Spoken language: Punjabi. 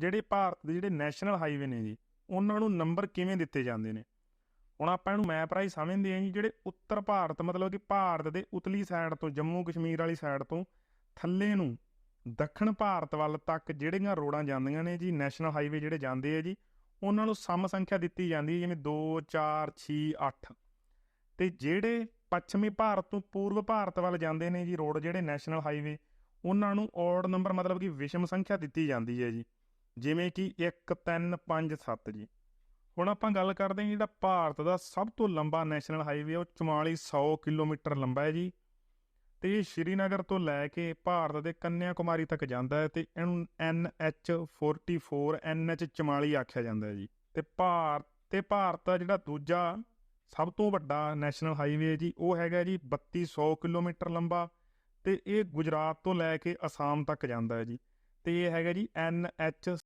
ਜਿਹੜੇ ਭਾਰਤ ਦੇ ਜਿਹੜੇ ਨੈਸ਼ਨਲ ਹਾਈਵੇ ਨੇ ਜੀ, ਉਹਨਾਂ ਨੂੰ ਨੰਬਰ ਕਿਵੇਂ ਦਿੱਤੇ ਜਾਂਦੇ ਨੇ? ਹੁਣ ਆਪਾਂ ਇਹਨੂੰ ਮੈਪ ਰਾਹੀਂ ਸਮਝਦੇ ਹਾਂ ਜੀ, ਜਿਹੜੇ ਉੱਤਰ ਭਾਰਤ, ਮਤਲਬ ਕਿ ਭਾਰਤ ਦੇ ਉਤਲੀ ਸਾਈਡ ਤੋਂ, ਜੰਮੂ ਕਸ਼ਮੀਰ ਵਾਲੀ ਸਾਈਡ ਤੋਂ ਥੱਲੇ ਨੂੰ ਦੱਖਣ ਭਾਰਤ ਵੱਲ ਤੱਕ ਜਿਹੜੀਆਂ ਰੋਡਾਂ ਜਾਂਦੀਆਂ ਨੇ ਜੀ, ਨੈਸ਼ਨਲ ਹਾਈਵੇ ਜਿਹੜੇ ਜਾਂਦੇ ਆ ਜੀ, ਉਹਨਾਂ ਨੂੰ ਸਮ ਸੰਖਿਆ ਦਿੱਤੀ ਜਾਂਦੀ ਹੈ, ਜਿਵੇਂ 2 4 6 8 ਤੇ ਜਿਹੜੇ ਪੱਛਮੀ ਭਾਰਤ ਤੋਂ ਪੂਰਬ ਭਾਰਤ ਵੱਲ ਜਾਂਦੇ ਨੇ ਜੀ, ਰੋਡ ਜਿਹੜੇ ਨੈਸ਼ਨਲ ਹਾਈਵੇ, ਉਹਨਾਂ ਨੂੰ ਔਡ ਨੰਬਰ ਮਤਲਬ ਕਿ ਵਿਸ਼ਮ ਸੰਖਿਆ ਦਿੱਤੀ ਜਾਂਦੀ ਹੈ ਜੀ। ਜਿਵੇਂ ਕਿ 1 3 5 7 ਜੀ। ਹੁਣ ਆਪਾਂ ਗੱਲ ਕਰਦੇ ਹਾਂ ਜਿਹੜਾ ਭਾਰਤ ਦਾ ਸਭ ਤੋਂ ਲੰਬਾ ਨੈਸ਼ਨਲ ਹਾਈਵੇ ਉਹ 4400 ਕਿਲੋਮੀਟਰ ਲੰਬਾ ਹੈ ਜੀ। ਤੇ ਇਹ ਸ਼੍ਰੀਨਗਰ ਤੋਂ ਲੈ ਕੇ ਭਾਰਤ ਦੇ ਕੰਨਿਆ ਕੁਮਾਰੀ ਤੱਕ ਜਾਂਦਾ ਹੈ ਤੇ ਇਹਨੂੰ NH 44 NH 44 ਆਖਿਆ ਜਾਂਦਾ ਹੈ ਜੀ। ਤੇ ਭਾਰਤ ਤੇ ਭਾਰਤ ਦਾ ਜਿਹੜਾ ਦੂਜਾ ਸਭ ਤੋਂ ਵੱਡਾ ਨੈਸ਼ਨਲ ਹਾਈਵੇ ਜੀ, ਉਹ ਹੈਗਾ ਜੀ 3200 ਕਿਲੋਮੀਟਰ ਲੰਬਾ ਤੇ ਇਹ ਗੁਜਰਾਤ ਤੋਂ ਲੈ ਕੇ ਅਸਾਮ ਤੱਕ ਜਾਂਦਾ ਹੈ ਜੀ। ਤੇ ਇਹ ਹੈਗਾ ਜੀ NH